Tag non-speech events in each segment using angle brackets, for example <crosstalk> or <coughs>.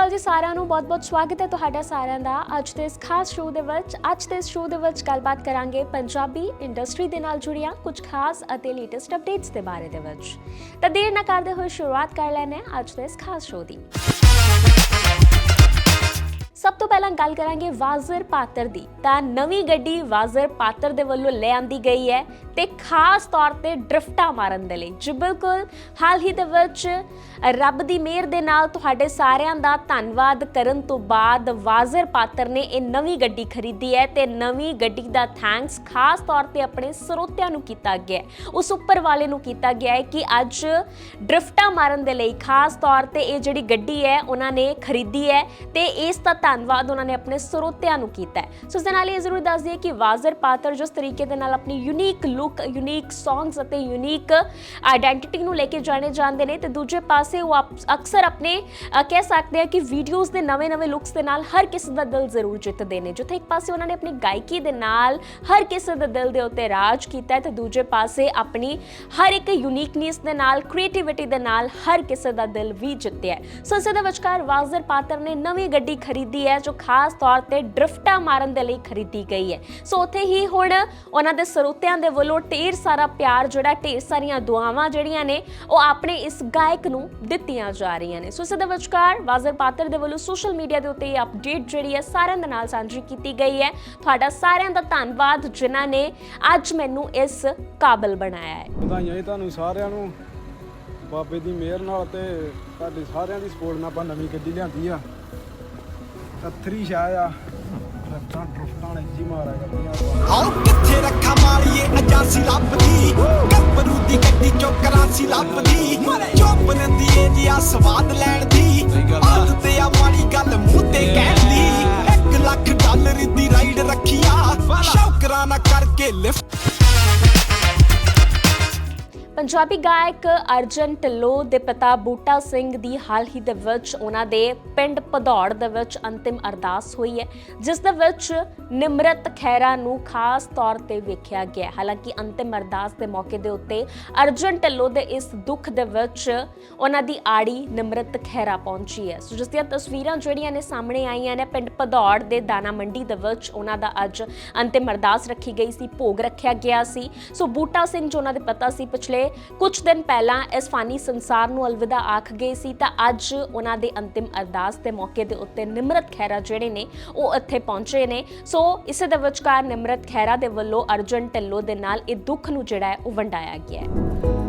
ਅਕਾਲ ਜੀ ਸਾਰਿਆਂ ਨੂੰ ਬਹੁਤ-ਬਹੁਤ ਸਵਾਗਤ ਹੈ ਤੁਹਾਡਾ ਸਾਰਿਆਂ ਦਾ। ਅੱਜ ਦੇ ਇਸ ਖਾਸ ਸ਼ੋਅ ਦੇ ਵਿੱਚ, ਅੱਜ ਦੇ ਇਸ ਸ਼ੋਅ ਦੇ ਵਿੱਚ ਗੱਲਬਾਤ ਕਰਾਂਗੇ ਪੰਜਾਬੀ ਇੰਡਸਟਰੀ ਦੇ ਨਾਲ ਜੁੜੀਆਂ ਕੁਝ ਖਾਸ ਅਤੇ ਲੇਟੈਸਟ ਅਪਡੇਟਸ ਦੇ ਬਾਰੇ ਦੇ ਵਿੱਚ। ਤਾਂ ਦੇਰ ਨਾ ਕਰਦੇ ਹੋਏ ਸ਼ੁਰੂਆਤ ਕਰ ਲੈਣੇ ਅੱਜ ਦੇ ਇਸ ਖਾਸ ਸ਼ੋਅ ਦੀ। ਸਭ ਤੋਂ ਪਹਿਲਾਂ ਗੱਲ ਕਰਾਂਗੇ ਵਾਜ਼ਰ ਪਾਤਰ ਦੀ। ਤਾਂ ਨਵੀਂ ਗੱਡੀ ਵਾਜ਼ਰ ਪਾਤਰ ਦੇ ਵੱਲੋਂ ਲੈ ਆਂਦੀ ਗਈ ਹੈ ਤੇ ਖਾਸ ਤੌਰ ਤੇ ਡ੍ਰਿਫਟਾ ਮਾਰਨ ਦੇ ਲਈ। ਜੀ ਬਿਲਕੁਲ, ਹਾਲ ਹੀ ਦੇ ਵਿੱਚ ਰੱਬ ਦੀ ਮਿਹਰ ਦੇ ਨਾਲ ਤੁਹਾਡੇ ਸਾਰਿਆਂ ਦਾ ਧੰਨਵਾਦ ਕਰਨ ਤੋਂ ਬਾਅਦ ਵਾਜ਼ਰ ਪਾਤਰ ਨੇ ਇਹ ਨਵੀਂ ਗੱਡੀ ਖਰੀਦੀ ਹੈ ਤੇ ਨਵੀਂ ਗੱਡੀ ਦਾ ਥੈਂਕਸ ਖਾਸ ਤੌਰ ਤੇ ਆਪਣੇ ਸਰੋਤਿਆਂ ਨੂੰ ਕੀਤਾ ਗਿਆ ਉਸ ਉੱਪਰ ਵਾਲੇ ਨੂੰ ਕੀਤਾ ਗਿਆ ਹੈ ਕਿ ਅੱਜ ਡ੍ਰਿਫਟਾ ਮਾਰਨ ਦੇ ਲਈ ਖਾਸ ਤੌਰ ਤੇ ਇਹ ਜਿਹੜੀ ਗੱਡੀ ਹੈ, ਉਹਨਾਂ ਨੇ ਖਰੀਦੀ ਹੈ ਤੇ ਇਸ ਦਾ ਧੰਨਵਾਦ ਉਹਨਾਂ ਨੇ ਆਪਣੇ ਸਰੋਤਿਆਂ ਨੂੰ ਕੀਤਾ ਹੈ। ਸੋ ਇਸ ਦੇ ਨਾਲ ਇਹ ਜ਼ਰੂਰ ਦੱਸ ਦਈਏ ਕਿ ਵਾਜ਼ਰ ਪਾਤਰ ਜਿਸ ਤਰੀਕੇ ਦੇ ਨਾਲ ਆਪਣੀ ਯੂਨੀਕ ਲੁੱਕ ਯੂਨੀਕ ਸੌਂਗਸ ਅਤੇ ਯੂਨੀਕ ਆਇਡੈਂਟੀਟੀ ਨੂੰ ਲੈ ਕੇ ਜਾਣੇ ਜਾਂਦੇ ਨੇ ਤੇ ਦੂਜੇ ਪਾਸੇ ਉਹ ਅਪ- ਅਕਸਰ ਆਪਣੇ ਕਹਿ ਸਕਦੇ ਆ ਕਿ ਵੀਡੀਓਜ਼ ਦੇ ਨਵੇਂ-ਨਵੇਂ ਲੁੱਕਸ ਦੇ ਨਾਲ ਹਰ ਕਿਸੇ ਦਾ ਦਿਲ ਜ਼ਰੂਰ ਜਿੱਤਦੇ ਨੇ। ਜਿੱਥੇ ਇੱਕ ਪਾਸੇ ਉਹਨਾਂ ਨੇ ਆਪਣੀ ਗਾਇਕੀ ਦੇ ਨਾਲ ਹਰ ਕਿਸੇ ਦੇ ਦਿਲ ਦੇ ਉੱਤੇ ਰਾਜ ਕੀਤਾ ਹੈ ਤੇ ਦੂਜੇ ਪਾਸੇ ਆਪਣੀ ਹਰ ਇੱਕ ਯੂਨੀਕਨੈਸ ਦੇ ਨਾਲ ਕ੍ਰੀਏਟੀਵਿਟੀ ਦੇ ਨਾਲ ਹਰ ਕਿਸੇ ਦਾ ਦਿਲ ਵੀ ਜਿੱਤਿਆ ਹੈ। ਸੋ ਇਸੇ ਦੇ ਵਿਚਕਾਰ ਵਾਜ਼ਰ ਪਾਤਰ ਨੇ ਨਵੀਂ ਗੱਡੀ ਖਰੀਦੀ ਹੈ, ਜੋ ਖਾਸ ਤੌਰ ਤੇ ਡ੍ਰਿਫਟਾ ਮਾਰਨ ਦੇ ਲਈ ਖਰੀਦੀ ਗਈ ਹੈ। ਸੋ ਉੱਥੇ ਹੀ ਹੁਣ ਉਹਨਾਂ ਦੇ ਸਰੋਤਿਆਂ ਦੇ ਵੱਲੋਂ ਢੇਰ ਸਾਰਾ ਪਿਆਰ ਜਿਹੜਾ ਢੇਰ ਸਾਰੀਆਂ ਦੁਆਵਾਂ ਜਿਹੜੀਆਂ ਨੇ, ਉਹ ਆਪਣੇ ਇਸ ਗਾਇਕ ਨੂੰ ਦਿੱਤੀਆਂ ਜਾ ਰਹੀਆਂ ਨੇ। ਸੋ ਇਸੇ ਦੇ ਵਿਚਕਾਰ ਵਾਜ਼ਰ ਪਾਤਰ ਦੇ ਵੱਲੋਂ ਸੋਸ਼ਲ ਮੀਡੀਆ ਦੇ ਉੱਤੇ ਇਹ ਅਪਡੇਟ ਜਿਹੜੀ ਹੈ ਸਾਰਿਆਂ ਦੇ ਨਾਲ ਸਾਂਝੀ ਕੀਤੀ ਗਈ ਹੈ। ਤੁਹਾਡਾ ਸਾਰਿਆਂ ਦਾ ਧੰਨਵਾਦ ਜਿਨ੍ਹਾਂ ਨੇ ਅੱਜ ਮੈਨੂੰ ਇਸ ਕਾਬਲ ਬਣਾਇਆ ਹੈ। ਵਧਾਈਆਂ ਜੀ ਤੁਹਾਨੂੰ ਸਾਰਿਆਂ ਨੂੰ। ਬਾਬੇ ਦੀ ਮਿਹਰ ਨਾਲ ਤੇ ਤੁਹਾਡੀ ਸਾਰਿਆਂ ਦੀ ਸਪੋਰਟ ਨਾਲ ਆਪਾਂ ਨਵੀਂ ਗੱਡੀ ਲਿਆਂਦੀ ਆ। ਅਥਰੀ ਸ਼ਾਹ ਆ। ਰੱਟਾਂ ਡਰਫਟਾਂ ਨੇ ਜੀ ਮਾਰਿਆ ਕਰਦੀਆਂ। ਆਓ ਕਿੱਥੇ ਰੱਖਾਂ ਮਾਰੀਏ ਅਜਾਸੀ ਲੱਭਦੀ। ਗੱਭਰੂ ਦੀ ਗੱਡੀ ਚੋਂ ਕਰਾਸੀ ਲੱਭਦੀ। ਲੈਂਦੀ ਏ ਜੀ ਆ ਸਵਾਦ ਲੈਣ ਦੀ। ਆਦਤ ਆ। ਮਾੜੀ ਗੱਲ ਮੂੰਹ ਤੇ ਕਹਿਣ ਦੀ। 1 ਲੱਖ ਡਾਲਰ ਦੀ ਰਾਈਡ ਰੱਖਿਆ ਸ਼ੌਕਰਾਂ ਨਾ ਕਰਕੇ ਲਿਫਟ ਪੰਜਾਬੀ ਗਾਇਕ ਅਰਜਨ ਢਿੱਲੋਂ ਦੇ ਪਿਤਾ ਬੂਟਾ ਸਿੰਘ ਦੀ ਹਾਲ ਹੀ ਦੇ ਵਿੱਚ ਉਹਨਾਂ ਦੇ ਪਿੰਡ ਭਦੌੜ ਦੇ ਵਿੱਚ ਅੰਤਿਮ ਅਰਦਾਸ ਹੋਈ ਹੈ, ਜਿਸ ਦੇ ਵਿੱਚ ਨਿਮਰਤ ਖੈਰਾ ਨੂੰ ਖਾਸ ਤੌਰ ਤੇ ਵੇਖਿਆ ਗਿਆ ਹਾਲਾਂਕਿ ਅੰਤਿਮ ਅਰਦਾਸ ਦੇ ਮੌਕੇ ਦੇ ਉੱਤੇ ਅਰਜਨ ਢਿੱਲੋਂ ਦੇ ਇਸ ਦੁੱਖ ਦੇ ਵਿੱਚ ਉਹਨਾਂ ਦੀ ਆੜੀ ਨਿਮਰਤ ਖੈਰਾ ਪਹੁੰਚੀ ਹੈ। ਸੋ ਜਿਸ ਦੀਆਂ ਤਸਵੀਰਾਂ ਜਿਹੜੀਆਂ ਨੇ ਸਾਹਮਣੇ ਆਈਆਂ ਨੇ, ਪਿੰਡ ਭਦੌੜ ਦੇ ਦਾਣਾ ਮੰਡੀ ਦੇ ਵਿੱਚ ਉਹਨਾਂ ਦਾ ਅੱਜ ਅੰਤਿਮ ਅਰਦਾਸ ਰੱਖੀ ਗਈ ਸੀ, ਭੋਗ ਰੱਖਿਆ ਗਿਆ ਸੀ। ਸੋ ਬੂਟਾ ਸਿੰਘ ਜੋ ਉਹਨਾਂ ਦੇ ਪਤਾ ਸੀ, ਪਿਛਲੇ ਕੁਝ ਦਿਨ ਪਹਿਲਾਂ ਇਸ ਫਾਨੀ ਸੰਸਾਰ ਨੂੰ ਅਲਵਿਦਾ ਆਖ ਗਏ ਸੀ, ਤਾਂ ਅੱਜ ਉਹਨਾਂ ਦੇ ਅੰਤਿਮ ਅਰਦਾਸ ਦੇ ਮੌਕੇ ਦੇ ਉੱਤੇ ਨਿਮਰਤ ਖੈਰਾ ਜਿਹੜੇ ਨੇ, ਉਹ ਇੱਥੇ ਪਹੁੰਚੇ ਨੇ। ਸੋ ਇਸੇ ਦੇ ਵਿਚਕਾਰ ਨਿਮਰਤ ਖੈਰਾ ਦੇ ਵੱਲੋਂ ਅਰਜਨ ਢਿੱਲੋਂ ਦੇ ਨਾਲ ਇਹ ਦੁੱਖ ਨੂੰ ਜਿਹੜਾ ਹੈ, ਉਹ ਵੰਡਾਇਆ ਗਿਆ ਹੈ।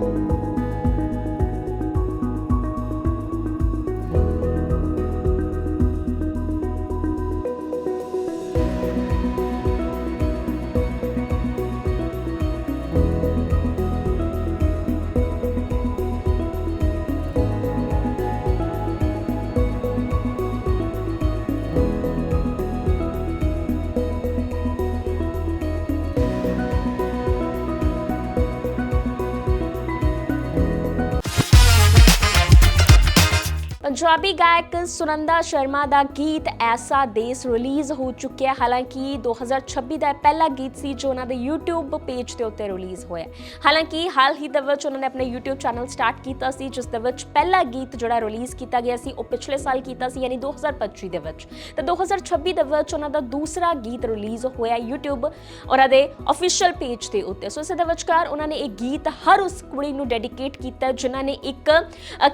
ਪੰਜਾਬੀ ਗਾਇਕ ਸੁਨੰਦਾ ਸ਼ਰਮਾ ਦਾ ਗੀਤ ਐਸਾ ਦੇਸ ਰਿਲੀਜ਼ ਹੋ ਚੁੱਕਿਆ ਹਾਲਾਂਕਿ 2026 ਦਾ ਇਹ ਪਹਿਲਾ ਗੀਤ ਸੀ ਜੋ ਉਹਨਾਂ ਦੇ YouTube ਪੇਜ ਦੇ ਉੱਤੇ ਰਿਲੀਜ਼ ਹੋਇਆ ਹਾਲਾਂਕਿ ਹਾਲ ਹੀ ਦੇ ਵਿੱਚ ਉਹਨਾਂ ਨੇ ਆਪਣੇ YouTube ਚੈਨਲ ਸਟਾਰਟ ਕੀਤਾ ਸੀ, ਜਿਸ ਦੇ ਵਿੱਚ ਪਹਿਲਾ ਗੀਤ ਜਿਹੜਾ ਰਿਲੀਜ਼ ਕੀਤਾ ਗਿਆ ਸੀ, ਉਹ ਪਿਛਲੇ ਸਾਲ ਕੀਤਾ ਸੀ, ਯਾਨੀ 2025 ਦੇ ਵਿੱਚ। ਤੇ 2026 ਦੇ ਵਿੱਚ ਉਹਨਾਂ ਦਾ ਦੂਸਰਾ ਗੀਤ ਰਿਲੀਜ਼ ਹੋਇਆ YouTube ਉਹਨਾਂ ਦੇ ਅਫੀਸ਼ੀਅਲ ਪੇਜ ਦੇ ਉੱਤੇ। ਸੋ ਇਸੇ ਦੇ ਵਿਚਕਾਰ ਉਹਨਾਂ ਨੇ ਇਹ ਗੀਤ ਹਰ ਉਸ ਕੁੜੀ ਨੂੰ ਡੈਡੀਕੇਟ ਕੀਤਾ ਜਿਨ੍ਹਾਂ ਨੇ ਇੱਕ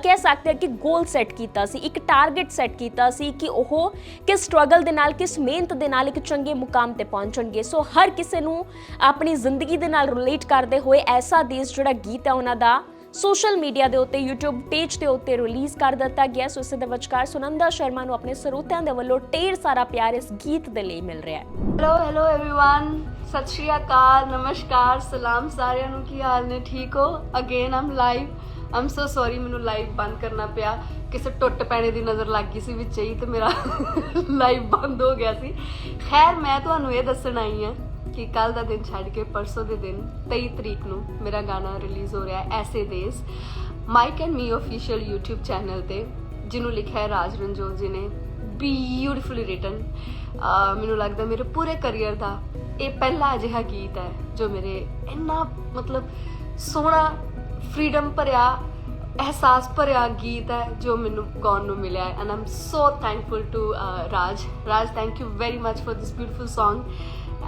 ਕਹਿ ਸਕਦੇ ਹਾਂ ਕਿ ਗੋਲ ਸੈੱਟ ਕੀਤਾ ਸੀ ਇੱਕ ਟਾਰਗੇਟ ਸੈੱਟ ਕੀਤਾ ਸੀ ਕਿ ਉਹ ਕਿਸ ਸਟਰਗਲ ਦੇ ਨਾਲ ਕਿਸ ਮਿਹਨਤ ਦੇ ਨਾਲ ਇੱਕ ਚੰਗੇ ਮੁਕਾਮ ਤੇ ਪਹੁੰਚਣਗੇ ਸੋ ਹਰ ਕਿਸੇ ਨੂੰ ਆਪਣੀ ਜ਼ਿੰਦਗੀ ਦੇ ਨਾਲ ਰਿਲੇਟ ਕਰਦੇ ਹੋਏ ਐਸਾ ਦੇਸ਼ ਜਿਹੜਾ ਗੀਤ ਹੈ ਉਹਨਾਂ ਦਾ ਸੋਸ਼ਲ ਮੀਡੀਆ ਦੇ ਉੱਤੇ YouTube ਪੇਜ ਦੇ ਉੱਤੇ ਰਿਲੀਜ਼ ਕਰ ਦਿੱਤਾ ਗਿਆ ਸੋ ਇਸੇ ਦੇ ਵਿਚਕਾਰ ਸੁਨੰਦਾ ਸ਼ਰਮਾ ਨੂੰ ਆਪਣੇ ਸਰੋਤਿਆਂ ਦੇ ਵੱਲੋਂ ਢੇਰ ਸਾਰਾ ਪਿਆਰ ਇਸ ਗੀਤ ਦੇ ਲਈ ਮਿਲ ਰਿਹਾ ਹੈ ਹੈਲੋ ਹੈਲੋ एवरीवन ਸਤਿ ਸ਼੍ਰੀ ਅਕਾਲ ਨਮਸਕਾਰ ਸਲਾਮ ਸਾਰਿਆਂ ਨੂੰ ਕੀ ਹਾਲ ਨੇ ਠੀਕ ਹੋ again I'm live I'm so sorry ਮੈਨੂੰ ਲਾਈਵ ਬੰਦ ਕਰਨਾ ਪਿਆ ਕਿਸੇ ਟੁੱਟ ਪੈਣੇ ਦੀ ਨਜ਼ਰ ਲੱਗ ਗਈ ਸੀ ਵਿੱਚ ਹੀ ਤੇ ਮੇਰਾ ਲਾਈਵ ਬੰਦ ਹੋ ਗਿਆ ਸੀ। ਖੈਰ, ਮੈਂ ਤੁਹਾਨੂੰ ਇਹ ਦੱਸਣ ਆਈ ਹਾਂ ਕਿ ਕੱਲ ਦਾ ਦਿਨ ਛੱਡ ਕੇ ਪਰਸੋਂ ਦੇ ਦਿਨ 23 ਤਰੀਕ ਨੂੰ ਮੇਰਾ ਗਾਣਾ ਰਿਲੀਜ਼ ਹੋ ਰਿਹਾ ਹੈ, ਐਸੇ ਦੇਸ। Mike and me official YouTube channel ਤੇ, ਜਿਹਨੂੰ ਲਿਖਿਆ ਹੈ ਰਾਜ ਰਣਜੋਤ ਜੀ ਨੇ। ਬਿਊਟੀਫੁਲੀ ਰਿਟਨ ਮੈਨੂੰ ਲੱਗਦਾ ਮੇਰੇ ਪੂਰੇ ਕੈਰੀਅਰ ਦਾ ਇਹ ਪਹਿਲਾ ਅਜਿਹਾ ਗੀਤ ਹੈ ਜੋ ਮੇਰੇ ਇੰਨਾ ਮਤਲਬ ਸੋਹਣਾ ਫਰੀडम ਭਰਿਆ ਅਹਿਸਾਸ ਭਰਿਆ ਗੀਤ ਹੈ ਜੋ ਮੈਨੂੰ ਗਾਉਣ ਨੂੰ ਮਿਲਿਆ ਹੈ। And I'm so thankful to Raj Raj thank you very much for this beautiful Song.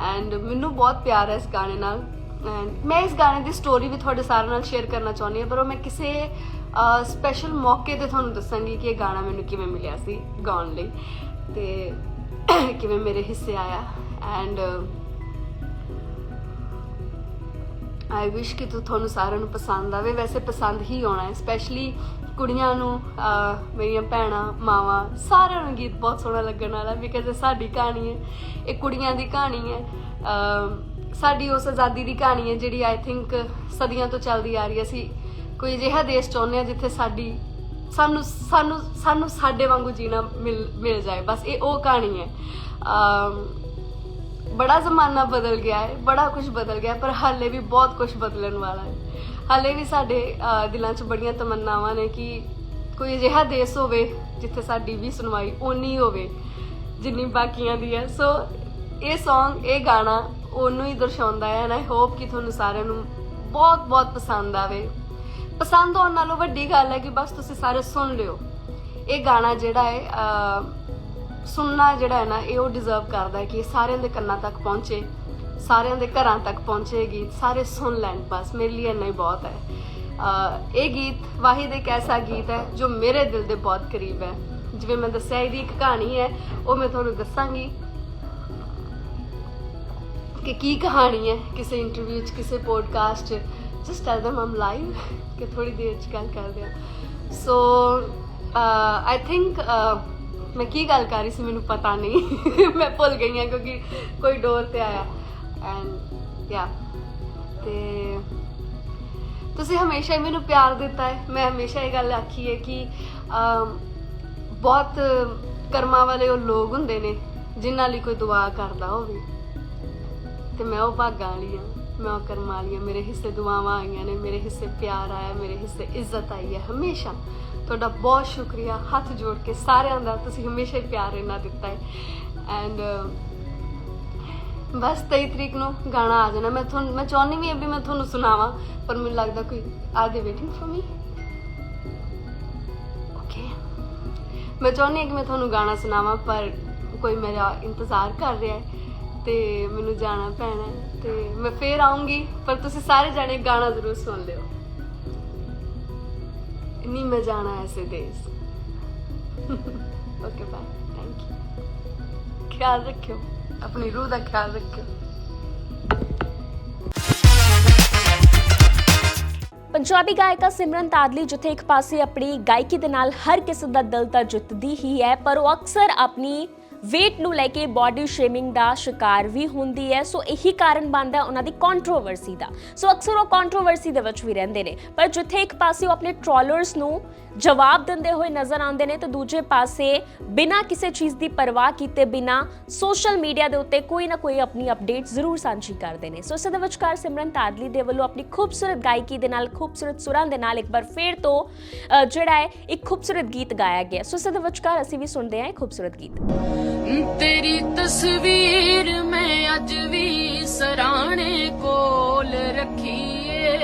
And ਮੈਨੂੰ ਬਹੁਤ ਪਿਆਰ ਹੈ ਇਸ ਗਾਣੇ ਨਾਲ। ਐਂਡ ਮੈਂ ਇਸ ਗਾਣੇ ਦੀ ਸਟੋਰੀ ਵੀ ਤੁਹਾਡੇ ਸਾਰਿਆਂ ਨਾਲ ਸ਼ੇਅਰ ਕਰਨਾ ਚਾਹੁੰਦੀ ਹਾਂ, ਪਰ ਉਹ ਮੈਂ ਕਿਸੇ ਸਪੈਸ਼ਲ ਮੌਕੇ ਤੇ ਤੁਹਾਨੂੰ ਦੱਸਾਂਗੀ ਕਿ ਇਹ ਗਾਣਾ ਮੈਨੂੰ ਕਿਵੇਂ ਮਿਲਿਆ ਸੀ ਗਾਉਣ ਲਈ। ਤੇ <coughs> ਕਿਵੇਂ ਮੇਰੇ ਹਿੱਸੇ ਆਇਆ। ਐਂਡ ਆਈ ਵਿਸ਼ ਕਿ ਤੂੰ ਤੁਹਾਨੂੰ ਸਾਰਿਆਂ ਨੂੰ ਪਸੰਦ ਆਵੇ। ਵੈਸੇ ਪਸੰਦ ਹੀ ਆਉਣਾ ਹੈ ਸਪੈਸ਼ਲੀ ਕੁੜੀਆਂ ਨੂੰ ਮੇਰੀਆਂ ਭੈਣਾਂ, ਮਾਵਾਂ, ਸਾਰਿਆਂ ਨੂੰ ਗੀਤ ਬਹੁਤ ਸੋਹਣਾ ਲੱਗਣ ਵਾਲਾ ਬਿਕਾਜ਼ ਇਹ ਸਾਡੀ ਕਹਾਣੀ ਹੈ। ਇਹ ਕੁੜੀਆਂ ਦੀ ਕਹਾਣੀ ਹੈ। ਸਾਡੀ ਉਸ ਆਜ਼ਾਦੀ ਦੀ ਕਹਾਣੀ ਹੈ ਜਿਹੜੀ ਆਈ ਥਿੰਕ ਸਦੀਆਂ ਤੋਂ ਚੱਲਦੀ ਆ ਰਹੀ ਹੈ। ਅਸੀਂ ਕੋਈ ਅਜਿਹਾ ਦੇਸ਼ ਚਾਹੁੰਦੇ ਹਾਂ ਜਿੱਥੇ ਸਾਡੀ, ਸਾਨੂੰ ਸਾਨੂੰ ਸਾਨੂੰ ਸਾਡੇ ਵਾਂਗੂ ਜੀਣਾ ਮਿਲ ਮਿਲ ਜਾਏ। ਬਸ ਇਹ ਉਹ ਕਹਾਣੀ ਹੈ। ਬੜਾ ਜ਼ਮਾਨਾ ਬਦਲ ਗਿਆ ਹੈ, ਬੜਾ ਕੁਝ ਬਦਲ ਗਿਆ ਪਰ ਹਾਲੇ ਵੀ ਬਹੁਤ ਕੁਝ ਬਦਲਣ ਵਾਲਾ ਹੈ। ਹਾਲੇ ਵੀ ਸਾਡੇ ਦਿਲਾਂ 'ਚ ਬੜੀਆਂ ਤਮੰਨਾਵਾਂ ਨੇ ਕਿ ਕੋਈ ਅਜਿਹਾ ਦੇਸ਼ ਹੋਵੇ ਜਿੱਥੇ ਸਾਡੀ ਵੀ ਸੁਣਵਾਈ ਓਨੀ ਹੋਵੇ, ਜਿੰਨੀ ਬਾਕੀਆਂ ਦੀ ਹੈ। ਸੋ ਇਹ Song, ਇਹ ਗਾਣਾ ਉਹਨੂੰ ਹੀ ਦਰਸਾਉਂਦਾ ਹੈ ਐਂਡ ਆਈ ਹੋਪ ਕਿ ਤੁਹਾਨੂੰ ਸਾਰਿਆਂ ਨੂੰ ਬਹੁਤ ਬਹੁਤ ਪਸੰਦ ਆਵੇ। ਪਸੰਦ ਆਉਣ ਨਾਲੋਂ ਵੱਡੀ ਗੱਲ ਹੈ ਕਿ ਬਸ ਤੁਸੀਂ ਸਾਰੇ ਸੁਣ ਲਿਓ। ਇਹ ਗਾਣਾ ਜਿਹੜਾ ਹੈ ਸੁਣਨਾ ਜਿਹੜਾ ਹੈ ਨਾ, ਇਹ ਉਹ ਡਿਜ਼ਰਵ ਕਰਦਾ ਹੈ ਕਿ ਇਹ ਸਾਰਿਆਂ ਦੇ ਕੰਨਾਂ ਤੱਕ ਪਹੁੰਚੇ, ਸਾਰਿਆਂ ਦੇ ਘਰਾਂ ਤੱਕ ਪਹੁੰਚੇ ਗੀਤ, ਸਾਰੇ ਸੁਣ ਲੈਣ, ਬਸ ਮੇਰੇ ਲਈ ਇੰਨਾ ਹੀ ਬਹੁਤ ਹੈ। ਇਹ ਗੀਤ ਵਾਹਿਦ ਇੱਕ ਐਸਾ ਗੀਤ ਹੈ ਜੋ ਮੇਰੇ ਦਿਲ ਦੇ ਬਹੁਤ ਕਰੀਬ ਹੈ। ਜਿਵੇਂ ਮੈਂ ਦੱਸਿਆ, ਇਹਦੀ ਇੱਕ ਕਹਾਣੀ ਹੈ, ਉਹ ਮੈਂ ਤੁਹਾਨੂੰ ਦੱਸਾਂਗੀ ਕਿ ਕੀ ਕਹਾਣੀ ਹੈ ਕਿਸੇ ਇੰਟਰਵਿਊ 'ਚ, ਕਿਸੇ ਪੋਡਕਾਸਟ 'ਚ। Just tile them I'm live, ਕਿ ਥੋੜੀ ਦੇਰ 'ਚ ਗੱਲ ਕਰਦੇ ਆ ਸੋ ਆਈ ਥਿੰਕ ਮੈਂ ਕੀ ਗੱਲ ਕਰ ਰਹੀ ਸੀ ਮੈਨੂੰ ਪਤਾ ਨਹੀਂ। <laughs> ਮੈਂ ਭੁੱਲ ਗਈ ਹਾਂ ਕਿਉਂਕਿ ਕੋਈ ਡੋਰ ਤੇ ਆਇਆ। ਐਂਡ ਯਾ ਤੇ ਤੁਸੀਂ ਹਮੇਸ਼ਾ ਹੀ ਮੈਨੂੰ ਪਿਆਰ ਦਿੱਤਾ ਹੈ। ਮੈਂ ਹਮੇਸ਼ਾ ਇਹ ਗੱਲ ਆਖੀ ਹੈ ਕਿ ਬਹੁਤ ਕਰਮਾਂ ਵਾਲੇ ਉਹ ਲੋਕ ਹੁੰਦੇ ਨੇ, ਜਿਨ੍ਹਾਂ ਲਈ ਕੋਈ ਦੁਆ ਕਰਦਾ ਹੋਵੇ। ਤੇ ਮੈਂ ਉਹ ਭਾਗਾਂ ਵਾਲੀ ਆ ਮੈਂ ਉਹ ਕਰਮਾਂ ਵਾਲੀ ਆ ਮੇਰੇ ਹਿੱਸੇ ਦੁਆਵਾਂ ਆਈਆਂ ਨੇ, ਮੇਰੇ ਹਿੱਸੇ ਪਿਆਰ ਆਇਆ, ਮੇਰੇ ਹਿੱਸੇ ਇੱਜ਼ਤ ਆਈ ਹੈ ਹਮੇਸ਼ਾ। ਤੁਹਾਡਾ ਬਹੁਤ ਸ਼ੁਕਰੀਆ। ਹੱਥ ਜੋੜ ਕੇ ਸਾਰਿਆਂ ਦਾ ਤੁਸੀਂ ਹਮੇਸ਼ਾ ਹੀ ਪਿਆਰ ਇਹਨਾਂ ਦਿੱਤਾ ਹੈ। ਐਂਡ ਬਸ 23 ਤਰੀਕ ਨੂੰ ਗਾਣਾ ਆ ਜਾਣਾ। ਮੈਂ ਤੁਹਾਨੂੰ, ਮੈਂ ਚਾਹੁੰਦੀ ਵੀ ਹਾਂ ਵੀ ਮੈਂ ਤੁਹਾਨੂੰ ਸੁਣਾਵਾਂ, ਪਰ ਮੈਨੂੰ ਲੱਗਦਾ ਕੋਈ ਆਰ ਦੇ ਵੇਟਿੰਗ ਫॉर ਮੀ ਓਕੇ ਮੈਂ ਚਾਹੁੰਦੀ ਹਾਂ ਕਿ ਮੈਂ ਤੁਹਾਨੂੰ ਗਾਣਾ ਸੁਣਾਵਾਂ, ਪਰ ਕੋਈ ਮੇਰਾ ਇੰਤਜ਼ਾਰ ਕਰ ਰਿਹਾ ਹੈ ਤੇ ਮੈਨੂੰ ਜਾਣਾ ਪੈਣਾ ਹੈ ਤੇ ਮੈਂ ਫੇਰ ਆਉਂਗੀ, ਪਰ ਤੁਸੀਂ ਸਾਰੇ ਜਾਣੇ ਗਾਣਾ ਜ਼ਰੂਰ ਸੁਣ ਲਿਓ। ਨਹੀਂ ਮੈਂ ਜਾਣਾ ਐਸੇ ਦੇਸ਼ ਓਕੇ ਬਾਏ ਥੈਂਕ ਯੂ ਖਿਆਲ ਰੱਖਿਓ। ਆਪਣੀ ਰੂਹ ਦਾ ਖਿਆਲ ਰੱਖਿਓ। ਪੰਜਾਬੀ ਗਾਇਕਾ ਸਿਮਰਨ ਤਾਦਲੀ ਜਿੱਥੇ ਇੱਕ ਪਾਸੇ ਆਪਣੀ ਗਾਇਕੀ ਦੇ ਨਾਲ ਹਰ ਕਿਸੇ ਦਾ ਦਿਲ ਤਾਂ ਜਿੱਤਦੀ ਹੀ ਹੈ, ਪਰ ਉਹ ਅਕਸਰ ਆਪਣੀ weight ਨੂੰ ਲੈ ਕੇ ਬਾਡੀ ਸ਼ੇਮਿੰਗ ਦਾ ਸ਼ਿਕਾਰ ਵੀ ਹੁੰਦੀ ਹੈ। ਸੋ ਇਹੀ ਕਾਰਨ ਬਣਦਾ ਉਹਨਾਂ ਦੀ ਕੰਟਰੋਵਰਸੀ ਦਾ। ਸੋ ਅਕਸਰ ਉਹ ਕੰਟਰੋਵਰਸੀ ਦੇ ਵਿੱਚ ਵੀ ਰਹਿੰਦੇ ਨੇ। ਪਰ ਜਿੱਥੇ ਇੱਕ ਪਾਸੇ ਉਹ ਆਪਣੇ ਟ੍ਰੋਲਰਸ ਨੂੰ ਜਵਾਬ ਦਿੰਦੇ ਹੋਏ ਨਜ਼ਰ ਆਉਂਦੇ ਨੇ, ਤੇ ਦੂਜੇ ਪਾਸੇ ਬਿਨਾਂ ਕਿਸੇ ਚੀਜ਼ ਦੀ ਪਰਵਾਹ ਕੀਤੇ, ਬਿਨਾਂ ਸੋਸ਼ਲ ਮੀਡੀਆ ਦੇ ਉੱਤੇ ਕੋਈ ਨਾ ਕੋਈ ਆਪਣੀ ਅਪਡੇਟ ਜ਼ਰੂਰ ਸਾਂਝੀ ਕਰਦੇ ਨੇ। ਸੋ ਇਸ ਦੇ ਵਿਚਕਾਰ ਸਿਮਰਨ ਤਾਦਲੀ ਦੇ ਵੱਲੋਂ ਆਪਣੀ ਖੂਬਸੂਰਤ ਗਾਇਕੀ ਦੇ ਨਾਲ, ਖੂਬਸੂਰਤ ਸੁਰਾਂ ਦੇ ਨਾਲ ਇੱਕ ਵਾਰ ਫੇਰ ਤੋਂ ਜਿਹੜਾ ਹੈ, ਇੱਕ ਖੂਬਸੂਰਤ ਗੀਤ ਗਾਇਆ ਗਿਆ। ਸੋ ਇਸ ਦੇ ਵਿਚਕਾਰ ਅਸੀਂ ਵੀ ਸੁਣਦੇ ਹਾਂ ਇਹ ਖੂਬਸੂਰਤ ਗੀਤ। ਤੇਰੀ ਤਸਵੀਰ ਮੈਂ ਅੱਜ ਵੀ ਸਰਾਣੇ ਕੋਲ ਰੱਖੀਏ।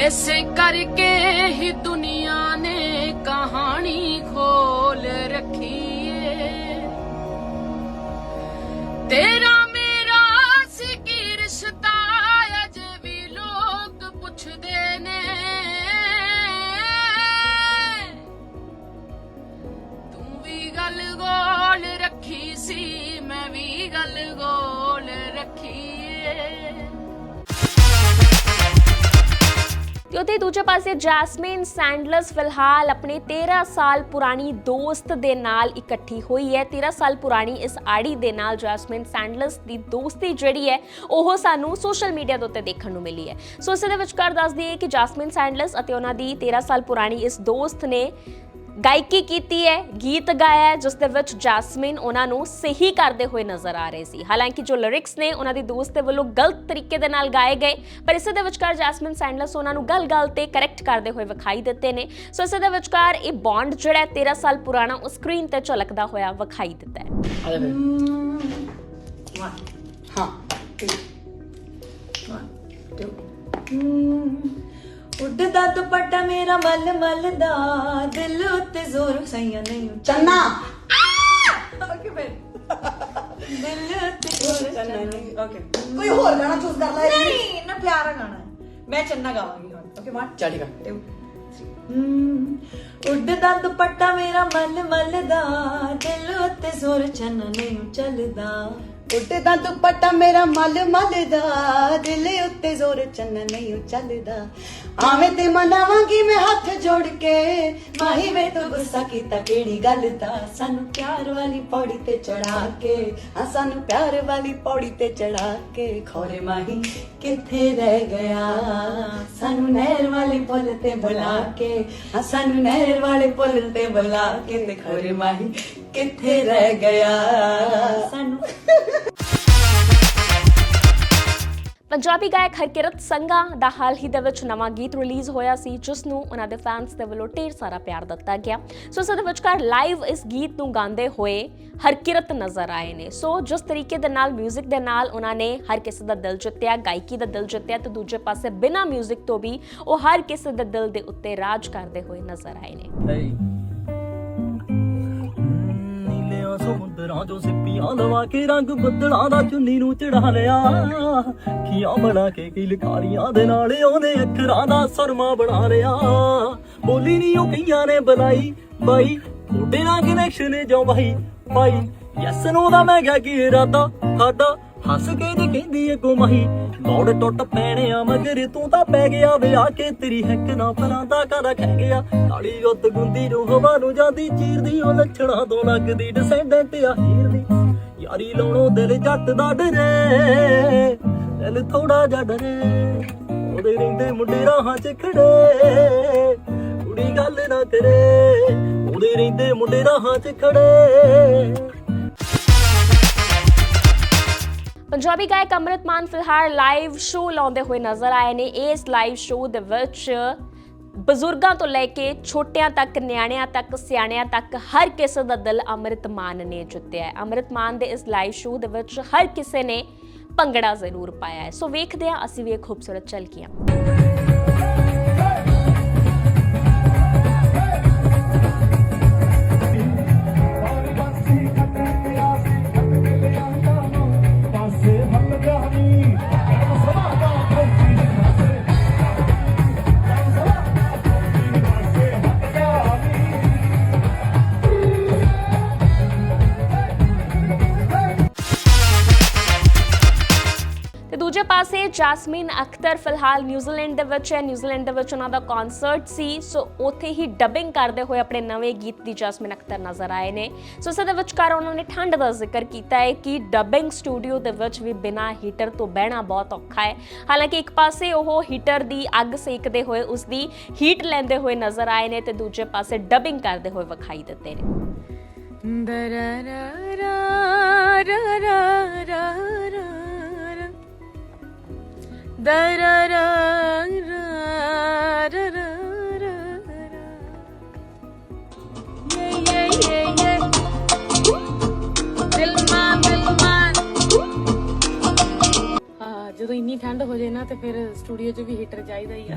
ਐਸੇ ਕਰਕੇ ਹੀ ਦੁਨੀਆ ਨੇ ਕਹਾਣੀ ਖੋਲ ਰੱਖੀਏ ਤੇ ਤੇ ਉਹਦੇ ਦੂਜੇ ਪਾਸੇ ਜੈਸਮਿਨ ਸੈਂਡਲਸ ਫਿਲਹਾਲ ਆਪਣੇ 13 ਸਾਲ ਪੁਰਾਣੀ ਦੋਸਤ ਦੇ ਨਾਲ ਇਕੱਠੀ ਹੋਈ ਹੈ। 13 ਸਾਲ ਪੁਰਾਣੀ ਇਸ ਆੜੀ ਦੇ ਨਾਲ ਜੈਸਮਿਨ ਸੈਂਡਲਸ ਦੀ ਦੋਸਤੀ ਜਿਹੜੀ ਹੈ, ਉਹ ਸਾਨੂੰ ਸੋਸ਼ਲ ਮੀਡੀਆ ਦੇ ਉੱਤੇ ਦੇਖਣ ਨੂੰ ਮਿਲੀ ਹੈ। ਸੋ ਇਸ ਦੇ ਵਿਚਕਾਰ ਦੱਸ ਦਈਏ ਕਿ ਜੈਸਮਿਨ ਸੈਂਡਲਸ ਅਤੇ ਉਹਨਾਂ ਦੀ 13 ਸਾਲ ਪੁਰਾਣੀ ਇਸ ਦੋਸਤ ਨੇ ਗਾਇਕੀ ਕੀਤੀ ਹੈ ਗੀਤ ਗਾਇਆ ਜਿਸ ਦੇ ਵਿੱਚ ਜੈਸਮਿਨ ਉਹਨਾਂ ਨੂੰ ਸਹੀ ਕਰਦੇ ਹੋਏ ਨਜ਼ਰ ਆ ਰਹੇ ਸੀ ਹਾਲਾਂਕਿ ਜੋ ਲਿਰਿਕਸ ਨੇ ਉਹਨਾਂ ਦੀ ਦੋਸਤ ਦੇ ਵੱਲੋਂ ਗਲਤ ਤਰੀਕੇ ਦੇ ਨਾਲ ਗਾਏ ਗਏ ਪਰ ਇਸੇ ਦੇ ਵਿਚਕਾਰ ਜੈਸਮਿਨ ਸੈਂਡਲਸ ਉਹਨਾਂ ਨੂੰ ਗਲ-ਗਲ ਤੇ ਕਰੈਕਟ ਕਰਦੇ ਹੋਏ ਵਿਖਾਈ ਦਿੱਤੇ ਨੇ ਸੋ ਇਸੇ ਦੇ ਵਿਚਕਾਰ ਇਹ ਬੌਂਡ ਜਿਹੜਾ 13 ਸਾਲ ਪੁਰਾਣਾ ਉਹ ਸਕਰੀਨ ਤੇ ਝਲਕਦਾ ਹੋਇਆ ਵਿਖਾਈ ਦਿੱਤਾ ਹੈ ਹਾਂ 1 2 1 ਉੱਡਦਾ ਦੁਪੱਟਾ ਮੇਰਾ ਮਲ ਮਲ ਦਾ ਦਿਲ ਉੱਤੇ ਜ਼ੋਰ ਸਈਆ ਨਹੀਂ ਚੰਨਾ! ਓਕੇ ਫਿਰ ਦਿਲ ਉੱਤੇ ਜ਼ੋਰ ਚੰਨਾ ਨਹੀਂ ਓਕੇ ਕੋਈ ਹੋਰ ਗਾਣਾ ਚੂਜ਼ ਕਰ ਲੈ। ਨਹੀਂ ਨਾ ਪਿਆਰਾ ਗਾਣਾ ਹੈ। ਮੈਂ ਚੰਨਾ ਗਾਵਾਂਗੀ ਹੁਣ। ਓਕੇ ਚੱਲ ਠੀਕ ਉੱਡਦਾ ਦੁਪੱਟਾ ਮੇਰਾ ਮਲ ਮਲ ਦਾ ਦਿਲ ਉੱਤੇ ਜ਼ੋਰ ਚੰਨਾ ਨਹੀਂ ਚੱਲਦਾ ਉੱਡਦਾ ਦੁਪੱਟਾ ਮੇਰਾ ਮਲ ਮਲ ਦਾ ਦਿਲ ਉੱਤੇ ਜ਼ੋਰ ਚੰਨ ਨਹੀਂ ਚੱਲਦਾ। ਆਵੇਂ ਤੇ ਮਨਾਵਾਂਗੀ ਮੈਂ ਹੱਥ ਜੋੜ ਕੇ, ਮਾਹੀ ਵੇ ਤੂੰ ਗੁੱਸਾ ਕੀਤਾ ਕਿਹੜੀ ਗੱਲ ਦਾ? ਸਾਨੂੰ ਪਿਆਰ ਵਾਲੀ ਪੌੜੀ ਤੇ ਚੜਾ ਕੇ, ਹਾਂ, ਸਾਨੂੰ ਪਿਆਰ ਵਾਲੀ ਪੌੜੀ ਤੇ ਚੜਾ ਕੇ, ਖੋਰੇ ਮਾਹੀ, ਕਿੱਥੇ ਰਹਿ ਗਿਆ? ਸਾਨੂੰ ਨਹਿਰ ਵਾਲੀ ਪੁੱਲ ਤੇ ਬੁਲਾ ਕੇ ਆ ਸਾਨੂੰ ਨਹਿਰ ਵਾਲੇ ਪੁੱਲ ਤੇ ਬੁਲਾ ਕੇ ਤੇ ਖੋਰੇ ਮਾਹੀ ਕਿੱਥੇ ਰਹਿ ਗਿਆ ਸਾਨੂੰ ਪੰਜਾਬੀ ਗਾਇਕ ਹਰਕਿਰਤ ਸੰਘਾ ਦਾ ਹਾਲ ਹੀ ਦੇ ਵਿੱਚ ਨਵਾਂ ਗੀਤ ਰਿਲੀਜ਼ ਹੋਇਆ ਸੀ ਜਿਸ ਨੂੰ ਉਹਨਾਂ ਦੇ ਫੈਨਸ ਦੇ ਵੱਲੋਂ ਢੇਰ ਸਾਰਾ ਪਿਆਰ ਦਿੱਤਾ ਗਿਆ ਸੋ ਇਸ ਦੇ ਵਿਚਕਾਰ ਲਾਈਵ ਇਸ ਗੀਤ ਨੂੰ ਗਾਉਂਦੇ ਹੋਏ ਹਰਕਿਰਤ ਨਜ਼ਰ ਆਏ ਨੇ ਸੋ ਜਿਸ ਤਰੀਕੇ ਦੇ ਨਾਲ 뮤직 ਦੇ ਨਾਲ ਉਹਨਾਂ ਨੇ ਹਰ ਕਿਸੇ ਦਾ ਦਿਲ ਜਿੱਤਿਆ ਗਾਇਕੀ ਦਾ ਦਿਲ ਜਿੱਤਿਆ ਤੇ ਦੂਜੇ ਪਾਸੇ ਬਿਨਾਂ 뮤직 ਤੋਂ ਵੀ ਉਹ ਹਰ ਕਿਸੇ ਦੇ ਦਿਲ ਦੇ ਉੱਤੇ ਰਾਜ ਕਰਦੇ ਹੋਏ ਨਜ਼ਰ ਆਏ ਨੇ ਸਮੁੰਦਰਾਂ ਚੋਂ ਸਿੱਪੀਆਂ ਲਵਾ ਕੇ ਰੰਗ ਬੱਦਲਾਂ ਦਾ ਚੁੰਨੀ ਨੂੰ ਚੜਾ ਲਿਆ। ਖੀਆਂ ਬਣਾ ਕੇ ਕੀ ਲਕਾਰੀਆਂ ਦੇ ਨਾਲ ਉਹਨੇ ਅੱਖਰਾਂ ਦਾ ਸਰਮਾ ਬਣਾ ਲਿਆ। ਬੋਲੀ ਨਹੀਂ ਉਹ ਕਈਆਂ ਨੇ ਬੁਲਾਈ, ਬਾਈ, ਤੁਹਾਡੇ ਨਾਲ ਕਨੈਕਸ਼ਨ ਜੋ ਬਾਈ। ਬਾਈ ਯੈਸ ਨੂੰ ਦਾ ਮੈਂ ਕਿਹਾ ਕੀ ਇਰਾਦਾ ਸਾਡਾ ਹੱਸ ਕੇ ਨੀ ਕਹਿੰਦੀ ਏ ਗੁਮਾਹੀ ਮੋੜ ਟੁੱਟ ਪੈਣੇ ਆ ਮਗਰ ਤੂੰ ਤਾਂ ਪੈ ਗਿਆ ਵੇ ਕੇ ਤੇਰੀ ਹੱਕ ਨਾ ਪਰਾਂਦਾ ਕਦਾ ਖਹਿ ਗਿਆ। ਕਾਲੀ ਉੱਤ ਗੁੰਦੀ ਨੂੰ ਹਵਾ ਨੂੰ ਜਾਂਦੀ ਚੀਰਦੀ ਉਹ ਲੱਛਣਾ ਤੋਂ ਲੱਗਦੀ ਡਿਸੈਂਡੈਂਟ ਆ ਹੀਰ ਦੀ ਯਾਰੀ ਲਾਉਣੋਂ ਦਿਲ ਜੱਟ ਦਾ ਡਰੇ, ਦਿਲ ਥੋੜਾ ਜਿਹਾ ਡਰੇ। ਉਹਦੇ ਰਹਿੰਦੇ ਮੁੰਡੇ ਰਾਹਾਂ 'ਚ ਖੜੇ, ਕੁੜੀ ਗੱਲ ਨਾ ਕਰੇ। ਉਹਦੇ ਰਹਿੰਦੇ ਮੁੰਡੇ ਰਾਹਾਂ 'ਚ ਖੜੇ। ਪੰਜਾਬੀ ਗਾਇਕ ਅੰਮ੍ਰਿਤ ਮਾਨ ਫਿਲਹਾਲ ਲਾਈਵ ਸ਼ੋਅ ਲਾਉਂਦੇ ਹੋਏ ਨਜ਼ਰ ਆਏ ਨੇ। ਇਸ ਲਾਈਵ ਸ਼ੋਅ ਦੇ ਵਿੱਚ ਬਜ਼ੁਰਗਾਂ ਤੋਂ ਲੈ ਕੇ ਛੋਟਿਆਂ ਤੱਕ, ਨਿਆਣਿਆਂ ਤੱਕ, ਸਿਆਣਿਆਂ ਤੱਕ ਹਰ ਕਿਸੇ ਦਾ ਦਿਲ ਅੰਮ੍ਰਿਤ ਮਾਨ ਨੇ ਜਿੱਤਿਆ ਹੈ। ਅੰਮ੍ਰਿਤ ਮਾਨ ਦੇ ਇਸ ਲਾਈਵ ਸ਼ੋਅ ਦੇ ਵਿੱਚ ਹਰ ਕਿਸੇ ਨੇ ਭੰਗੜਾ ਜ਼ਰੂਰ ਪਾਇਆ ਹੈ। ਸੋ ਵੇਖਦੇ ਹਾਂ, ਅਸੀਂ ਵੀ ਇਹ ਖੂਬਸੂਰਤ ਝਲਕੀਆਂ। ਪਾਸੇ ਜੈਸਮੀਨ ਅਖਤਰ ਫਿਲਹਾਲ ਨਿਊਜ਼ੀਲੈਂਡ ਦੇ ਵਿੱਚ ਹੈ। ਨਿਊਜ਼ੀਲੈਂਡ ਦੇ ਵਿੱਚ ਉਹਨਾਂ ਦਾ ਕਨਸਰਟ ਸੀ। ਸੋ ਉੱਥੇ ਹੀ ਡਬਿੰਗ ਕਰਦੇ ਹੋਏ ਆਪਣੇ ਨਵੇਂ ਗੀਤ ਦੀ ਜੈਸਮੀਨ ਅਖਤਰ ਨਜ਼ਰ ਆਏ ਨੇ। ਸੋ ਇਸ ਦੇ ਵਿਚਕਾਰ ਉਹਨਾਂ ਨੇ ਠੰਡ ਦਾ ਜ਼ਿਕਰ ਕੀਤਾ ਹੈ ਕਿ ਡਬਿੰਗ ਸਟੂਡੀਓ ਦੇ ਵਿੱਚ ਵੀ ਬਿਨਾਂ ਹੀਟਰ ਤੋਂ ਬਹਿਣਾ ਬਹੁਤ ਔਖਾ ਹੈ। ਹਾਲਾਂਕਿ ਇੱਕ ਪਾਸੇ ਉਹ ਹੀਟਰ ਦੀ ਅੱਗ ਸੇਕਦੇ ਹੋਏ ਉਸ ਦੀ ਹੀਟ ਲੈਂਦੇ ਹੋਏ ਨਜ਼ਰ ਆਏ ਨੇ ਤੇ ਦੂਜੇ ਪਾਸੇ ਡਬਿੰਗ ਕਰਦੇ ਹੋਏ ਵਿਖਾਈ ਦਿੱਤੇ ਨੇ। ਹਾਂ ਜਦੋਂ ਇੰਨੀ ਠੰਡ ਹੋ ਜਾਏ ਨਾ ਤੇ ਫਿਰ ਸਟੂਡੀਓ 'ਚ ਵੀ ਹੀਟਰ ਚਾਹੀਦਾ ਹੀ ਆ।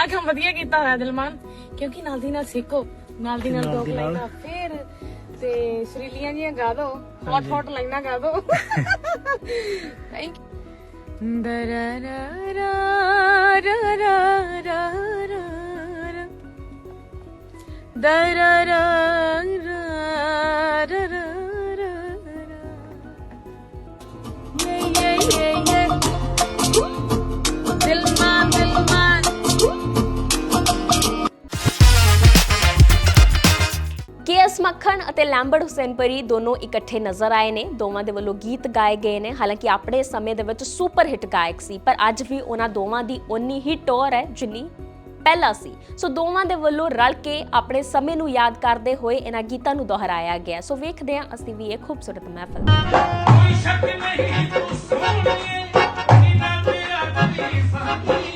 ਆ ਕੰਮ ਵਧੀਆ ਕੀਤਾ ਹੋਇਆ ਦਿਲਮਾਨ। ਕਿਉਂਕਿ ਨਾਲ ਦੀ ਨਾਲ ਸਿੱਖੋ ਨਾਲ ਦੀ ਨਾਲ ਦੋ ਲਾਈਨਾਂ ਫਿਰ ਤੇ ਸ਼ਰੀਲੀਆਂ ਜੀਆਂ ਗਾ ਦੋ। ਹੌਟ ਹੌਟ ਲਾਈਨਾਂ ਗਾ ਦੋ। <laughs> ਥੈਂਕ ਦਰਾਰਾ Yeah, yeah, yeah, ਅਤੇ ਲੈਂਬਰਟ ਹੁਸੈਨਪਰੀ ਦੋਨੋਂ ਇਕੱਠੇ ਨਜ਼ਰ ਆਏ ਨੇ। ਦੋਵਾਂ ਦੇ ਵੱਲੋਂ ਗੀਤ ਗਾਏ ਗਏ ਨੇ। ਹਾਲਾਂਕਿ ਆਪਣੇ ਸਮੇਂ ਦੇ ਵਿੱਚ ਸੁਪਰ ਹਿੱਟ ਗਾਇਕ ਸੀ, ਪਰ ਅੱਜ ਵੀ ਉਹਨਾਂ ਦੋਵਾਂ ਦੀ ਉਨੀ ਹੀ ਟੋਰ ਹੈ ਜਿੰਨੀ ਪਹਿਲਾ ਸੀ। ਸੋ ਦੋਵਾਂ ਦੇ ਵੱਲੋਂ ਰਲ ਕੇ ਆਪਣੇ ਸਮੇਂ ਨੂੰ ਯਾਦ ਕਰਦੇ ਹੋਏ ਇਹਨਾਂ ਗੀਤਾਂ ਨੂੰ ਦੁਹਰਾਇਆ ਗਿਆ। ਸੋ ਵੇਖਦੇ ਹਾਂ, ਅਸੀਂ ਵੀ ਇਹ ਖੂਬਸੂਰਤ ਮਹਿਫਲ। ਕੋਈ ਸ਼ੱਕ ਨਹੀਂ, ਤੂੰ ਸੋਹਣੀਏ ਇਨਾ ਤੇਰਾ ਕਦੀ ਸਾਥੀਏ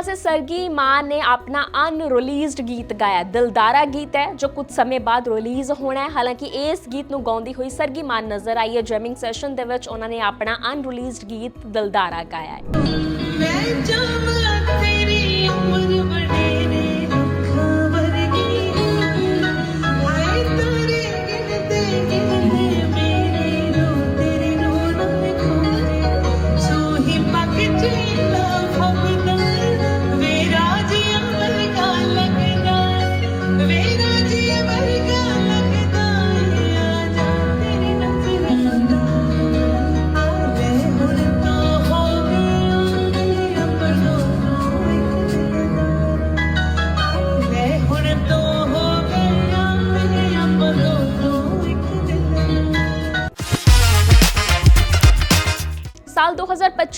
ਪਾਸੇ ਸਰਗੀ ਮਾਨ ਨੇ ਆਪਣਾ ਅਨਰਿਲੀਜ਼ਡ ਗੀਤ ਗਾਇਆ। ਦਿਲਦਾਰਾ ਗੀਤ ਹੈ, ਜੋ ਕੁਝ ਸਮੇਂ ਬਾਅਦ ਰਿਲੀਜ਼ ਹੋਣਾ ਹੈ। ਹਾਲਾਂਕਿ ਇਸ ਗੀਤ ਨੂੰ ਗਾਉਂਦੀ ਹੋਈ ਸਰਗੀ ਮਾਨ ਨਜ਼ਰ ਆਈ ਹੈ। ਜੈਮਿੰਗ ਸੈਸ਼ਨ ਦੇ ਵਿੱਚ ਉਹਨਾਂ ਨੇ ਆਪਣਾ ਅਨਰਿਲੀਜ਼ਡ ਗੀਤ ਦਿਲਦਾਰਾ ਗਾਇਆ ਹੈ। ਮੈਂ ਜਾਵਾਂ ਤੇਰੀ ਉਮਰ ਵਡੇਰੇ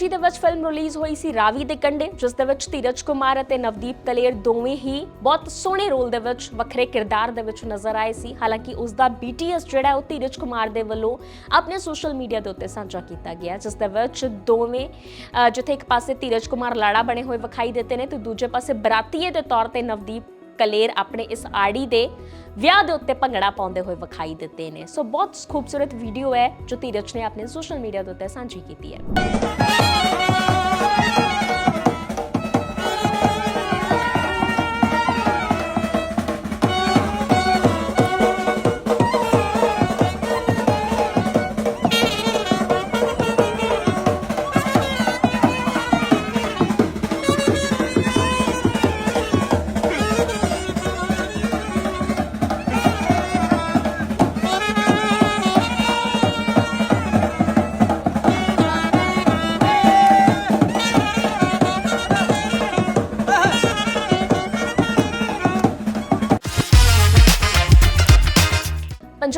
2025 ਦੇ ਵਿੱਚ ਫਿਲਮ ਰਿਲੀਜ਼ ਹੋਈ ਸੀ ਰਾਵੀ ਦੇ ਕੰਢੇ, ਜਿਸ ਦੇ ਵਿੱਚ ਧੀਰਜ ਕੁਮਾਰ ਅਤੇ ਨਵਦੀਪ ਕਲੇਰ ਦੋਵੇਂ ਹੀ ਬਹੁਤ ਸੋਹਣੇ ਰੋਲ ਦੇ ਵਿੱਚ ਵੱਖਰੇ ਕਿਰਦਾਰ ਦੇ ਵਿੱਚ ਨਜ਼ਰ ਆਏ ਸੀ। ਹਾਲਾਂਕਿ ਉਸ ਦਾ BTS ਜਿਹੜਾ ਉਹ ਧੀਰਜ ਕੁਮਾਰ ਦੇ ਵੱਲੋਂ ਆਪਣੇ ਸੋਸ਼ਲ ਮੀਡੀਆ ਦੇ ਉੱਤੇ ਸਾਂਝਾ ਕੀਤਾ ਗਿਆ, ਜਿਸ ਦੇ ਵਿੱਚ ਦੋਵੇਂ ਜਿੱਥੇ ਇੱਕ ਪਾਸੇ ਧੀਰਜ ਕੁਮਾਰ ਲਾੜਾ ਬਣੇ ਹੋਏ ਵਿਖਾਈ ਦਿੱਤੇ ਨੇ ਤੇ ਦੂਜੇ ਪਾਸੇ ਬਰਾਤੀਏ ਦੇ ਤੌਰ ਤੇ ਨਵਦੀਪ ਕਲੇਰ ਆਪਣੇ ਇਸ ਆੜੀ ਦੇ ਵਿਆਹ ਦੇ ਉੱਤੇ ਭੰਗੜਾ ਪਾਉਂਦੇ ਹੋਏ ਵਿਖਾਈ ਦਿੱਤੇ ਨੇ। ਸੋ ਬਹੁਤ ਖੂਬਸੂਰਤ ਵੀਡੀਓ ਹੈ ਜੋ ਧੀਰਜ ਨੇ ਆਪਣੇ ਸੋਸ਼ਲ ਮੀਡੀਆ ਦੇ ਉੱਤੇ ਸਾਂਝੀ ਕੀਤੀ ਹੈ।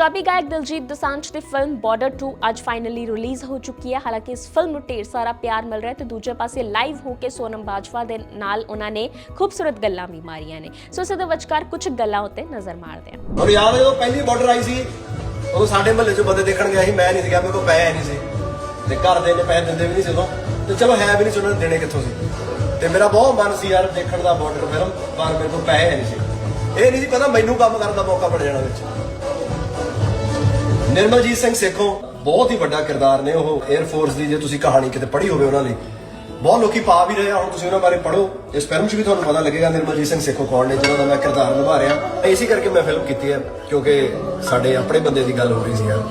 ਪੰਜਾਬੀ ਗਾਇਕ ਦਿਲਜੀਤ ਦੋਸਾਂਝ ਦੀ ਫਿਲਮ ਬਾਰਡਰ 2 ਅੱਜ ਫਾਈਨਲੀ ਰਿਲੀਜ਼ ਹੋ ਚੁੱਕੀ ਹੈ। ਹਾਲਾਂਕਿ ਇਸ ਫਿਲਮ ਨੂੰ ਢੇਰ ਸਾਰਾ ਪਿਆਰ ਮਿਲ ਰਿਹਾ ਤੇ ਦੂਜੇ ਪਾਸੇ ਲਾਈਵ ਹੋ ਕੇ ਸੋਨਮ ਬਾਜਵਾ ਦੇ ਨਾਲ ਉਹਨਾਂ ਨੇ ਖੂਬਸੂਰਤ ਗੱਲਾਂ ਵੀ ਮਾਰੀਆਂ ਨੇ। ਸੋ ਇਸ ਦੇ ਵਿਚਕਾਰ ਕੁਝ ਗੱਲਾਂ ਉੱਤੇ ਨਜ਼ਰ ਮਾਰਦੇ ਹਾਂ। ਔਰ ਯਾਦ ਹੈ ਜਦੋਂ ਪਹਿਲੀ ਬਾਰਡਰ ਆਈ ਸੀ, ਉਦੋਂ ਸਾਡੇ ਮਹੱਲੇ 'ਚੋਂ ਬੰਦੇ ਦੇਖਣ ਗਿਆ ਸੀ, ਮੈਂ ਨਹੀਂ ਸੀਗਾ ਮੇਰੇ ਕੋਲ ਪੈਸੇ ਨਹੀਂ ਸੀ। ਤੇ ਘਰ ਦੇ ਨੇ ਪੈਸੇ ਦਿੰਦੇ ਵੀ ਨਹੀਂ ਸੀ ਉਦੋਂ। ਤੇ ਚਲੋ ਹੈ ਵੀ ਨਹੀਂ ਸੀ, ਉਹਨਾਂ ਨੇ ਦੇਣੇ ਕਿੱਥੋਂ ਸੀ। ਤੇ ਮੇਰਾ ਬਹੁਤ ਮਨ ਸੀ ਯਾਰ ਦੇਖਣ ਦਾ ਬਾਰਡਰ ਫਿਲਮ ਪਰ ਮੇਰੇ ਕੋਲ ਪੈਸੇ ਨਹੀਂ ਸੀ। ਇਹ ਨਹੀਂ ਸੀ ਪਤਾ ਮੈਨੂੰ ਕੰਮ ਕਰਨ ਦਾ ਮੌਕਾ ਮਿਲ ਜਾਣਾ ਵਿੱਚ। ਨਿਰਮਲਜੀਤ ਸਿੰਘ ਸੇਖੋਂ ਬਹੁਤ ਹੀ ਵੱਡਾ ਕਿਰਦਾਰ ਨੇ ਉਹ 에ਅਰ ਫੋਰਸ ਦੀ, ਜੇ ਤੁਸੀਂ ਕਹਾਣੀ ਕਿਤੇ ਪੜ੍ਹੀ ਹੋਵੇ ਉਹਨਾਂ ਦੀ ਬਹੁਤ ਲੋਕੀ ਪਾ ਵੀ ਰਹੇ ਆ, ਹੁਣ ਤੁਸੀਂ ਉਹਨਾਂ ਬਾਰੇ ਪੜ੍ਹੋ। ਇਸ ਫਿਲਮ 'ਚ ਵੀ ਤੁਹਾਨੂੰ ਪਤਾ ਲੱਗੇਗਾ ਨਿਰਮਲਜੀਤ ਸਿੰਘ ਸੇਖੋਂ ਕੌਣ ਨੇ, ਜਿਹਨਾਂ ਦਾ ਮੈਂ ਕਿਰਦਾਰ ਨਿਭਾ ਰਿਹਾ। ਇਸੇ ਕਰਕੇ ਮੈਂ ਫਿਲਮ ਕੀਤੀ ਹੈ, ਕਿਉਂਕਿ ਸਾਡੇ ਆਪਣੇ ਬੰਦੇ ਦੀ ਗੱਲ ਹੋ ਰਹੀ ਸੀ ਯਾਰ।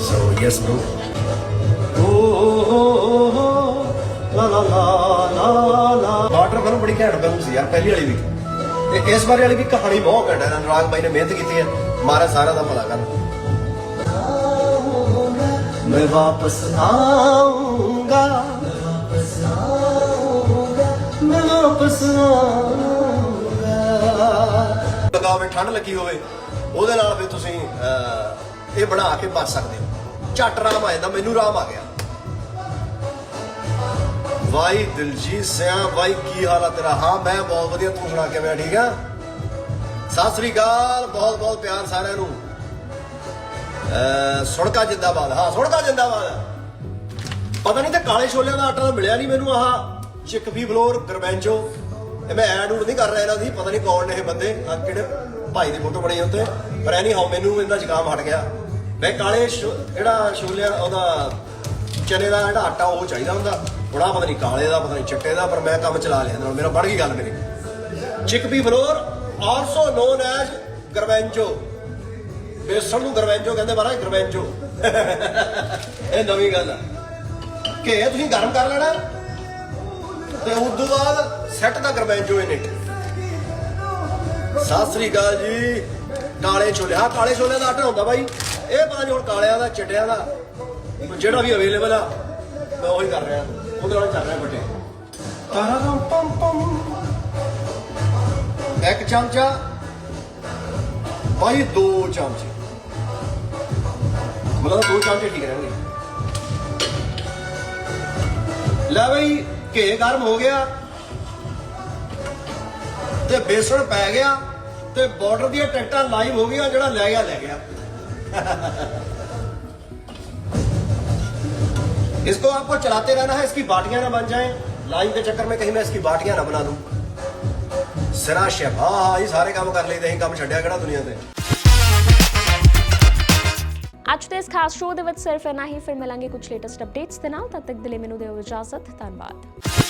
ਸੋ ਯੈਸ ਬ్రో ਲਾ ਲਾ ਲਾ ਲਾ ਲਾ। ਫਿਲਮ ਬੜੀ ਘੈਂਟ ਫਿਲਮ ਸੀ ਯਾਰ, ਪਹਿਲੀ ਵਾਲੀ ਵੀ। ਤੇ ਇਸ ਵਾਰੀ ਵਾਲੀ ਵੀ ਕਹਾਣੀ ਬਹੁਤ ਘੈਂਟ ਹੈ, ਅਨੁਰਾਗ ਬਾਈ ਨੇ ਮਿਹਨਤ ਕੀਤੀ ਹੈ। ਮਾਰਾ ਸਾਰਾ ਦਾ ਭਲਾ ਕਰ। मैं वापस आऊंगा मैं वापस आऊंगा ਲਗਾਵੇ ਠੰਡ ਲੱਗੀ ਹੋਵੇ ਉਹਦੇ ਨਾਲ ਫਿਰ ਤੁਸੀਂ ਅਹ, ਇਹ ਬਣਾ ਕੇ ਬਚ ਸਕਦੇ ਹੋ ਝੱਟ ਰਾਮ ਆ ਜਾਂਦਾ ਮੈਨੂੰ ਰਾਮ ਆ ਗਿਆ ਵਾਈ ਦਿਲਜੀਤ ਸਿਆ ਵਾਈ ਕੀ ਹਾਲ ਆ ਤੇਰਾ ਹਾਂ ਮੈਂ ਬਹੁਤ ਵਧੀਆ ਤੂੰ ਸੁਣਾ ਕੇ ਮੈਂ ਠੀਕ ਆ ਸਤਿ ਸ੍ਰੀ ਅਕਾਲ ਬਹੁਤ ਬਹੁਤ ਪਿਆਰ ਸਾਰਿਆਂ ਨੂੰ ਅਹ ਜਿੰਦਾਬਾਦ, ਹਾਂ, ਸੁਣਕਾ ਜਿੰਦਾਬਾਦ। ਪਤਾ ਨਹੀਂ ਤੇ ਕਾਲੇ ਛੋਲਿਆਂ ਦਾ ਆਟਾ ਤਾਂ ਮਿਲਿਆ ਨਹੀਂ ਮੈਨੂੰ ਆਹ ਚਿਕਫੀ ਫਲੋਰ, ਗਰਬੈਂਚੋ। ਇਹ ਮੈਂ ਐਡ ਉਡ ਨਹੀਂ ਕਰ ਰਿਹਾ ਇਹਨਾਂ ਦੀ, ਪਤਾ ਨਹੀਂ ਕੌਣ ਨੇ ਇਹ ਬੰਦੇ, ਆਹ ਕਿਹੜੇ ਭਾਈ ਦੀ ਫੋਟੋ ਬਣੀ ਉੱਤੇ ਪਰ ਐਨੀ ਹਾਉ ਮੈਨੂੰ ਇਹਦਾ ਜ਼ੁਕਾਮ ਹਟ ਗਿਆ। ਮੈਂ ਕਾਲੇ ਜਿਹੜਾ ਛੋਲਿਆਂ ਉਹਦਾ ਚਨੇ ਦਾ ਜਿਹੜਾ ਆਟਾ, ਉਹ ਚਾਹੀਦਾ ਹੁੰਦਾ। ਬੜਾ ਪਤਾ ਨਹੀਂ ਕਾਲੇ ਦਾ, ਪਤਾ ਨਹੀਂ ਚਿੱਟੇ ਦਾ, ਪਰ ਮੈਂ ਕੰਮ ਚਲਾ ਲਿਆ ਨਾਲ। ਮੇਰਾ ਬਣ ਗਈ ਗੱਲ ਮੇਰੀ। Chickpea flour also known as garbanzo. Besan ਨੂੰ ਗਰਵੈਂਜੋ ਕਹਿੰਦੇ ਮਹਾਰਾਜ ਗਰਵੈਂਜੋ। ਇਹ ਨਵੀਂ ਗੱਲ ਆ। ਕਿ ਇਹ ਤੁਸੀਂ ਗਰਮ ਕਰ ਲੈਣਾ ਤੇ ਉਸ ਤੋਂ ਬਾਅਦ set the ਗਰਵੈਂਜੋ it Sat Sri ਅਕਾਲ ਜੀ। ਕਾਲੇ ਛੋਲੇ। ਹਾਂ ਕਾਲੇ ਛੋਲੇ ਦਾ ਆਟਾ ਹੁੰਦਾ ਬਾਈ। ਇਹ ਪਤਾ ਨਹੀਂ ਹੁਣ ਕਾਲਿਆਂ ਦਾ ਚਿੱਟਿਆਂ ਦਾ। ਜਿਹੜਾ ਵੀ ਅਵੇਲੇਬਲ ਆ ਮੈਂ ਉਹੀ ਕਰ ਰਿਹਾ। ਉਹਦੇ ਨਾਲ ਚੱਲ ਰਿਹਾ ਬੱਟੇ ਤਾਰਾਮ ਪਮ ਪਮ। ਇੱਕ ਚਮਚਾ। ਭਾਈ ਦੋ ਚਮਚੇ। ਮਤਲਬ ਦੋ ਚਮਚੇ ਠੀਕ ਰਹਿਣਗੇ ਲੈ ਬਈ ਘੇ ਗਰਮ ਹੋ ਗਿਆ ਤੇ ਬੇਸਣ ਪੈ ਗਿਆ ਤੇ ਬਾਰਡਰ ਦੀਆਂ ਟਿਕਟਾਂ ਲਾਈਵ ਹੋ ਗਈਆਂ ਜਿਹੜਾ ਲੈ ਗਿਆ ਲੈ ਗਿਆ इसको आपको चलाते रहना है इसकी बाटियां ना बन जाएं लाइन के चक्कर में कहीं मैं इसकी बाटियां ना बना दूं सिरा शेफ हाँ हाँ ये सारे काम कर लेते हैं काम छड्या किहड़ा दुनिया ते ਅੱਜ ਦੇ ਇਸ ਖਾਸ ਸ਼ੋਅ ਦੇ ਵਿੱਚ ਸਿਰਫ ਇੰਨਾ ਹੀ। ਫਿਰ ਮਿਲਾਂਗੇ ਕੁਝ ਲੇਟੈਸਟ ਅਪਡੇਟਸ ਦੇ ਨਾਲ। ਤਦ ਤੱਕ ਦੇ ਲਈ ਮੈਨੂੰ ਦਿਓ ਇਜਾਜ਼ਤ। ਧੰਨਵਾਦ।